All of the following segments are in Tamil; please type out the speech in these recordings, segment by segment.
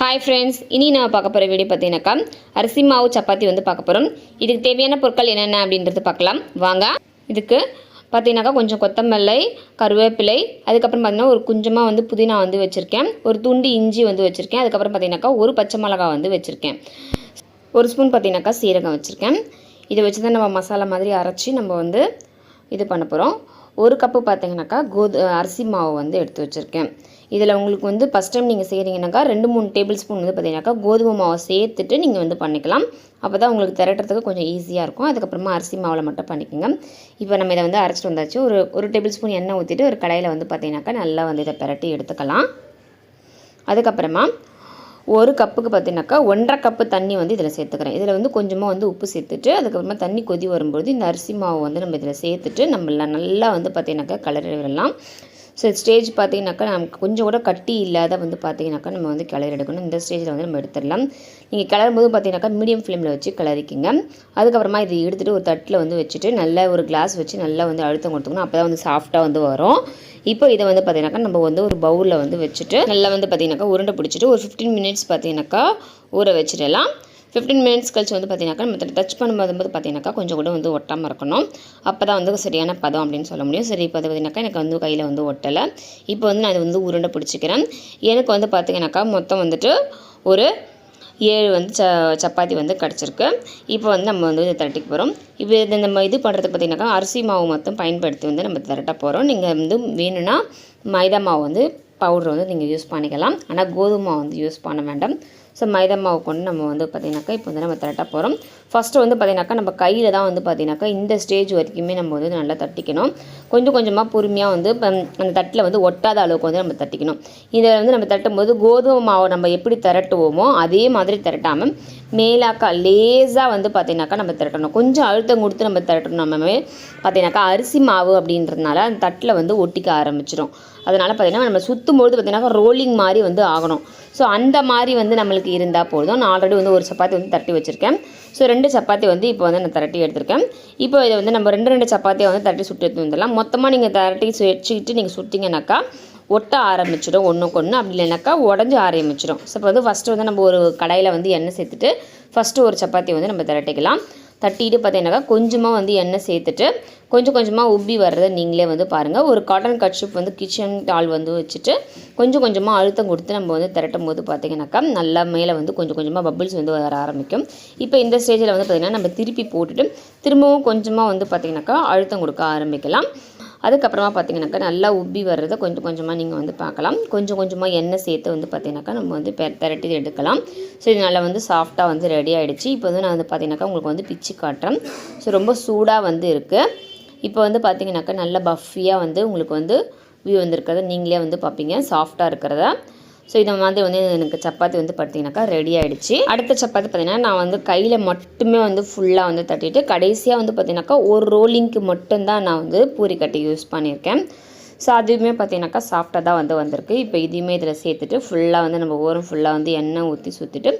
ஹாய் ஃப்ரெண்ட்ஸ் இனி நம்ம பார்க்க போகிற வீடியோ பார்த்தீங்கன்னாக்கா அரிசி மாவு சப்பாத்தி வந்து பார்க்க போகிறோம் இதுக்கு தேவையான பொருட்கள் என்னென்ன அப்படின்றது பார்க்கலாம். வாங்க. இதுக்கு பார்த்தீங்கன்னாக்கா கொஞ்சம் கொத்தமல்லி கருவேப்பிலை அதுக்கப்புறம் பார்த்தீங்கன்னா ஒரு கொஞ்சமாக வந்து புதினா வந்து வச்சுருக்கேன். ஒரு துண்டு இஞ்சி வந்து வச்சுருக்கேன். அதுக்கப்புறம் பார்த்தீங்கன்னாக்கா ஒரு பச்சை மிளகா வந்து வச்சுருக்கேன். ஒரு ஸ்பூன் பார்த்தீங்கன்னாக்கா சீரகம் வச்சுருக்கேன். இதை வச்சு தான் நம்ம மசாலா மாதிரி அரைச்சி நம்ம வந்து இது பண்ண போகிறோம் ஒரு கப்பு பார்த்தீங்கன்னாக்கா கோது அரிசி மாவு வந்து எடுத்து வச்சுருக்கேன். இதில் உங்களுக்கு வந்து ஃபஸ்ட் டைம் நீங்கள் செய்கிறீங்கனாக்கா ரெண்டு மூணு டேபிள் ஸ்பூன் வந்து பார்த்தீங்கன்னாக்கா கோதுமை மாவை சேர்த்துட்டு நீங்கள் வந்து பண்ணிக்கலாம். அப்போ தான் உங்களுக்கு திரட்டுறதுக்கு கொஞ்சம் ஈஸியாக இருக்கும். அதுக்கப்புறமா அரிசி மாவில் மட்டும் பண்ணிக்கோங்க. இப்போ நம்ம இதை வந்து அரைச்சிட்டு வந்தாச்சு. ஒரு ஒரு டேபிள் ஸ்பூன் எண்ணெய் ஊற்றிட்டு ஒரு கடையில் வந்து பார்த்தீங்கன்னாக்கா நல்லா வந்து இதை பிரட்டி எடுத்துக்கலாம். அதுக்கப்புறமா ஒரு கப்புக்கு பார்த்தீங்கன்னாக்கா ஒன்றரை கப்பு தண்ணி வந்து இதில் சேர்த்துக்கிறேன். இதில் வந்து கொஞ்சமாக வந்து உப்பு சேர்த்துட்டு அதுக்கப்புறமா தண்ணி கொதி வரும்போது இந்த அரிசி மாவு வந்து நம்ம இதில் சேர்த்துட்டு நம்ம நல்லா வந்து பார்த்தீங்கன்னாக்கா கிளறி விடலாம். ஸோ ஸ்டேஜ் பார்த்தீங்கன்னாக்கா நமக்கு கொஞ்சம் கூட கட்டி இல்லாத வந்து பார்த்தீங்கன்னாக்கா நம்ம வந்து கிளறி எடுக்கணும். இந்த ஸ்டேஜில் வந்து நம்ம எடுத்துடலாம். நீங்கள் கிளறும் போது பார்த்தீங்கன்னாக்கா மீடியம் ஃப்ளேமில் வச்சு கிளறிக்கிங்க. அதுக்கப்புறமா இது எடுத்துகிட்டு ஒரு தட்டில் வந்து வச்சுட்டு நல்லா ஒரு கிளாஸ் வச்சு நல்லா வந்து அழுத்தம் கொடுத்துக்கணும் அப்போ தான் வந்து சாஃப்டாக வந்து வரும். இப்போ இதை வந்து பார்த்தீங்கன்னாக்கா நம்ம வந்து ஒரு பவுலில் வந்து வச்சுட்டு நல்லா வந்து பார்த்தீங்கன்னாக்கா உருண்டை பிடிச்சிட்டு ஒரு ஃபிஃப்டீன் மினிட்ஸ் பார்த்தீங்கன்னாக்கா ஊற வச்சிடலாம். ஃபிஃப்டீன் மினிட்ஸ் கழிச்சு வந்து பார்த்தீங்கன்னாக்கா நம்ம டச் பண்ணும்போது பார்த்தீங்கன்னாக்கா கொஞ்சம் கூட வந்து ஒட்டாமல் இருக்கணும். அப்போ தான் வந்து சரியான பதம் அப்படின்னு சொல்ல முடியும். சரி இப்போ பார்த்தீங்கன்னாக்கா எனக்கு வந்து கையில் வந்து ஒட்டலை. இப்போ வந்து நான் இது வந்து உருண்டை பிடிச்சிக்கிறேன். எனக்கு வந்து பார்த்தீங்கன்னாக்கா மொத்தம் வந்துட்டு ஒரு ஏழு வந்து ச சப்பாத்தி வந்து கிடச்சிருக்கு. இப்போ வந்து நம்ம வந்து இதை திரட்டிக்க போகிறோம் இப்போ இது நம்ம இது பண்ணுறதுக்கு பார்த்திங்கனாக்கா அரிசி மாவு மட்டும் பயன்படுத்தி வந்து நம்ம திரட்ட போகிறோம் நீங்கள் வந்து வேணும்னா மைதா மாவு வந்து பவுடர் வந்து நீங்கள் யூஸ் பண்ணிக்கலாம். ஆனால் கோதுமை வந்து யூஸ் பண்ண வேண்டாம். ஸோ மைதா மாவு கொண்டு நம்ம வந்து பார்த்திங்கனாக்கா இப்போ வந்து நம்ம திரட்ட போகிறோம் ஃபஸ்ட்டு வந்து பார்த்திங்கனாக்கா நம்ம கையில் தான் வந்து பார்த்திங்கனாக்கா இந்த ஸ்டேஜ் வரைக்குமே நம்ம வந்து நல்லா தட்டிக்கணும். கொஞ்சம் கொஞ்சமாக பொறுமையாக வந்து அந்த தட்டில் வந்து ஒட்டாத அளவுக்கு வந்து நம்ம தட்டிக்கணும். இதை வந்து நம்ம தட்டும் போது கோதுமை மாவை நம்ம எப்படி திரட்டுவோமோ அதே மாதிரி திரட்டாமல் மேலாக்கா லேஸாக வந்து பார்த்திங்கனாக்கா நம்ம திரட்டணும். கொஞ்சம் அழுத்தம் கொடுத்து நம்ம திரட்டணும். நம்ம பார்த்திங்கனாக்கா அரிசி மாவு அப்படின்றதுனால அந்த தட்டில் வந்து ஒட்டிக்க ஆரம்பிச்சிடும் அதனால் பார்த்திங்கன்னா நம்ம சுற்றும் பொழுது பார்த்திங்கனாக்கா ரோலிங் மாதிரி வந்து ஆகணும். ஸோ அந்த மாதிரி வந்து நம்மளுக்கு இருந்தால் போதும். நான் ஆல்ரெடி வந்து ஒரு சப்பாத்தி வந்து தட்டி வச்சுருக்கேன். ஸோ ரெண்டு சப்பாத்தி வந்து இப்போ வந்து நான் திரட்டி எடுத்திருக்கேன். இப்போ இதை வந்து நம்ம ரெண்டு ரெண்டு சப்பாத்தியை வந்து திரட்டி சுட்டு எடுத்து வந்துடலாம். மொத்தமாக நீங்கள் திரட்டி வச்சுக்கிட்டு நீங்கள் சுட்டிங்கனாக்கா ஒட்ட ஆரம்பிச்சிடும் ஒன்றுக்கு ஒன்று அப்படி இல்லைனாக்கா உடஞ்சி ஆரம்பிச்சிடும். ஸோ இப்போ வந்து ஃபஸ்ட்டு வந்து நம்ம ஒரு கடையில் வந்து எண்ணெய் சேர்த்துட்டு ஃபஸ்ட்டு ஒரு சப்பாத்தி வந்து நம்ம திரட்டிக்கலாம். தட்டிட்டு பார்த்தீங்கன்னாக்கா கொஞ்சமாக வந்து எண்ணெய் சேர்த்துட்டு கொஞ்சம் கொஞ்சமாக உப்பி வர்றதை நீங்களே வந்து பாருங்கள் ஒரு காட்டன் கட்ஷிப் வந்து கிச்சன் டால் வந்து வச்சுட்டு கொஞ்சம் கொஞ்சமாக அழுத்தம் கொடுத்து நம்ம வந்து திரட்டும் போது பார்த்தீங்கன்னாக்கா நல்லா மேலே வந்து கொஞ்சம் கொஞ்சமாக பபிள்ஸ் வந்து வர ஆரம்பிக்கும். இப்போ இந்த ஸ்டேஜில் வந்து பார்த்திங்கன்னா நம்ம திருப்பி போட்டுட்டு திரும்பவும் கொஞ்சமாக வந்து பார்த்திங்கனாக்கா அழுத்தம் கொடுக்க ஆரம்பிக்கலாம். அதுக்கப்புறமா பார்த்தீங்கன்னாக்கா நல்லா உப்பி வர்றதை கொஞ்சம் கொஞ்சமாக நீங்கள் வந்து பார்க்கலாம். கொஞ்சம் கொஞ்சமாக எண்ணெய் சேர்த்து வந்து பார்த்தீங்கன்னாக்கா நம்ம வந்து பெ திரட்டி எடுக்கலாம். ஸோ இது நல்லா வந்து சாஃப்டாக வந்து ரெடி ஆகிடுச்சு இப்போ வந்து நான் வந்து பார்த்தீங்கன்னாக்கா உங்களுக்கு வந்து பிச்சு காட்டுறேன். ஸோ ரொம்ப சூடாக வந்து இருக்குது இப்போ வந்து பார்த்தீங்கன்னாக்கா நல்லா பஃபியாக வந்து உங்களுக்கு வந்து வியூ வந்திருக்கிறத நீங்களே வந்து பார்ப்பீங்க. சாஃப்டாக இருக்கிறத? ஸோ இந்த மாதிரி வந்து எனக்கு சப்பாத்தி வந்து பார்த்தீங்கன்னாக்கா ரெடி ஆகிடுச்சு அடுத்த சப்பாத்தி பார்த்தீங்கன்னா நான் வந்து கையில் மட்டுமே வந்து ஃபுல்லாக வந்து தட்டிட்டு கடைசியாக வந்து பார்த்தீங்கன்னாக்கா ஒரு ரோலிங்க்கு மட்டும்தான் நான் வந்து பூரி கட்டி யூஸ் பண்ணியிருக்கேன். ஸோ அதுவுமே பார்த்தீங்கன்னாக்கா சாஃப்டாக தான் வந்து வந்திருக்கு. இப்போ இதையுமே இதில் சேர்த்துட்டு ஃபுல்லாக வந்து நம்ம ஓரம் ஃபுல்லாக வந்து எண்ணெய் ஊற்றி சுற்றிட்டு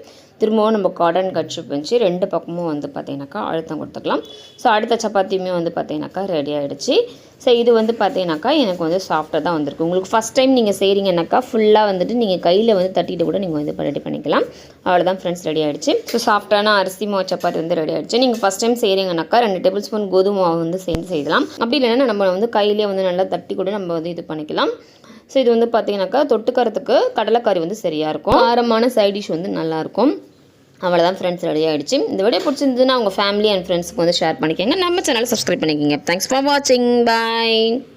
திரும்பவும் நம்ம கார்டன் கட்ஷிப் வச்சு ரெண்டு பக்கமும் வந்து பார்த்திங்கனாக்கா அழுத்தம் கொடுத்துக்கலாம். ஸோ அடுத்த சப்பாத்தியுமே வந்து பார்த்திங்கனாக்கா ரெடி ஆகிடுச்சு ஸோ இது வந்து பார்த்தீங்கன்னாக்கா எனக்கு வந்து சாஃப்டாக தான் வந்திருக்கு. உங்களுக்கு ஃபஸ்ட் டைம் நீங்கள் செய்கிறீங்கன்னாக்கா ஃபுல்லாக வந்துட்டு நீங்கள் கையில் வந்து தட்டிட்டு கூட நீங்கள் வந்து ரெடி பண்ணிக்கலாம். அவ்வளோதான் ஃப்ரெண்ட்ஸ் ரெடி ஆகிடுச்சு ஸோ சாஃப்டான அரிசி மாவு சப்பாத்தி வந்து ரெடி ஆகிடுச்சு நீங்கள் ஃபஸ்ட் டைம் செய்கிறீங்கன்னாக்கா ரெண்டு டேபிள் ஸ்பூன் கோதுமை மாவு வந்து சேர்ந்து செய்யலாம். அப்படி இல்லைன்னா நம்ம வந்து கையிலே வந்து நல்லா தட்டி கூட நம்ம வந்து இது பண்ணிக்கலாம். ஸோ இது வந்து பார்த்தீங்கன்னாக்கா தொட்டுக்கறதுக்கு கடலைக்கறி வந்து சரியாக இருக்கும். ஆரமான சைட் டிஷ் வந்து நல்லாயிருக்கும் அவ்வளோதான் ஃப்ரெண்ட்ஸ் ரெடி ஆகிடுச்சு இந்த வீடியோ பிடிச்சிருந்ததுன்னா உங்கள் ஃபேமிலி அண்ட் ஃப்ரெண்ட்ஸுக்கு வந்து ஷேர் பண்ணிக்கோங்க. நம்ம சேனலை சப்ஸ்கிரைப் பண்ணிக்கோங்க. தேங்க்ஸ் ஃபார் வாட்சிங் பாய்